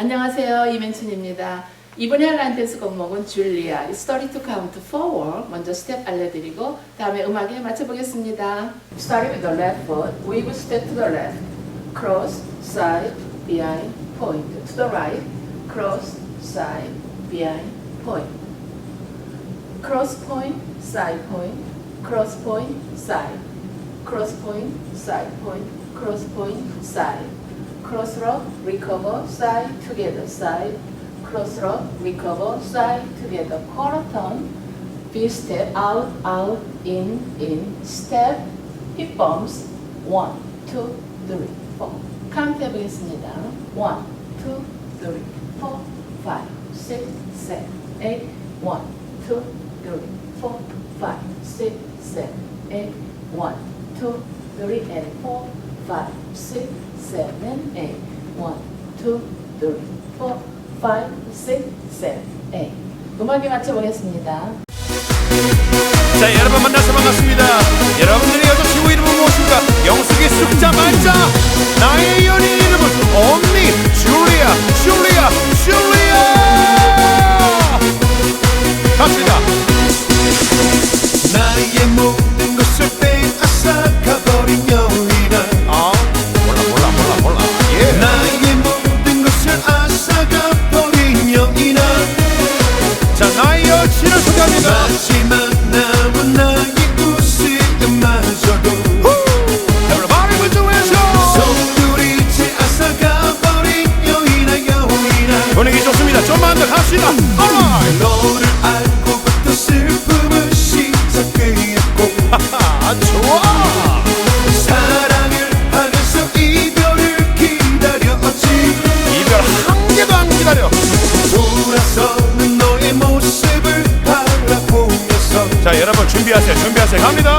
안녕하세요. 이men춘입니다. 이번에 할 라인 댄스 곡목은 줄리아, It's 32 count forward. 먼저 스텝 알려드리고 다음에 음악에 맞춰보겠습니다. Starting with the left foot, we will step to the left, cross, side, behind, point. To the right, cross, side, behind, point. Cross point, side point, cross point, side, cross point, side point, cross point, side. cross rock, recover, side, together, side, cross rock, recover, side, together, quarter turn, V step, out, out, in, in, step, hip bumps, one, two, three, four. 카운트 해보겠습니다. One, two, three, four, five, six, seven, eight. One, two, three, four, five, six, seven, eight. One, two, three, and four. Five, six, seven, eight. One, two, three, four, five, six, seven, eight. 음악에 맞춰보겠습니다. 자 여러분 만나서 반갑습니다 여러분들의 여자 친구 이름은 무엇입니까 영숙이 숫자 만자 나의 연인 이름은 언니 너를 알고부터 슬픔을 시작했고. 아 좋아. 사랑을 하면서 이별을 기다렸지. 이별 한 개도 안 기다려. 돌아서는 너의 모습을 바라보면서. 자 여러분 준비하세요. 준비하세요. 갑니다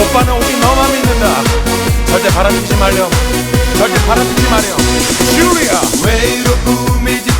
오빠는 우리 너만 믿는다. 절대 바람피지 말렴. 절대 바람피지 외로움에 지친 나의 가슴